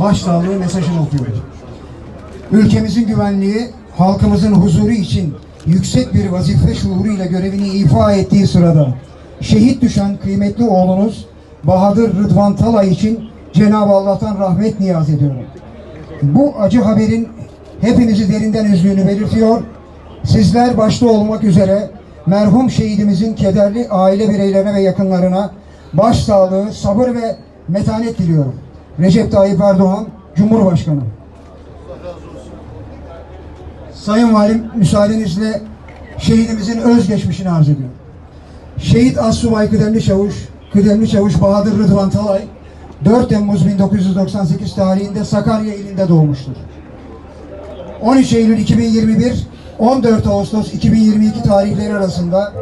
başsağlığı mesajını okuyorum. Ülkemizin güvenliği, halkımızın huzuru için yüksek bir vazife şuuruyla görevini ifa ettiği sırada şehit düşen kıymetli oğlunuz Bahadır Rıdvan Talay için Cenab-ı Allah'tan rahmet niyaz ediyorum. Bu acı haberin hepimizi derinden üzdüğünü belirtiyor. Sizler başta olmak üzere merhum şehidimizin kederli aile bireylerine ve yakınlarına başsağlığı, sabır ve metanet diliyorum. Recep Tayyip Erdoğan, Cumhurbaşkanı. Sayın Valim müsaadenizle şehidimizin özgeçmişini arz ediyorum. Şehit Assubay Kıdemli Çavuş, Kıdemli Çavuş Bahadır Rıdvan Talay 4 Temmuz 1998 tarihinde Sakarya ilinde doğmuştur. 13 Eylül 2021 14 Ağustos 2022 tarihleri arasında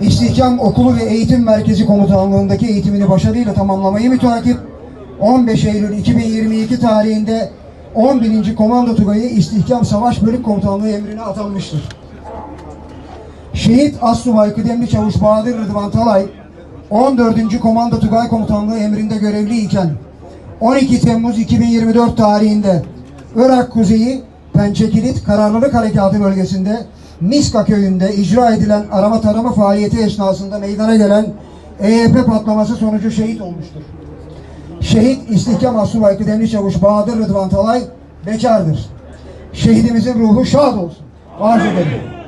İstihkam Okulu ve Eğitim Merkezi Komutanlığındaki eğitimini başarıyla tamamlamayı müteakip 15 Eylül 2022 tarihinde 11. Komando Tugayı İstihkam Savaş Bölük Komutanlığı emrine atanmıştır. Şehit Assubay Kıdemli Çavuş Bahadır Rıdvan Talay 14. Komando Tugay Komutanlığı emrinde görevli iken 12 Temmuz 2024 tarihinde Irak Kuzeyi Pençekilit Kararlılık Harekatı bölgesinde Miska köyünde icra edilen arama tarama faaliyeti esnasında meydana gelen EYP patlaması sonucu şehit olmuştur. Şehit İstihkam Asubay Kıdemli Çavuş Bahadır Rıdvan Talay bekardır. Şehidimizin ruhu şad olsun. Arz ederim.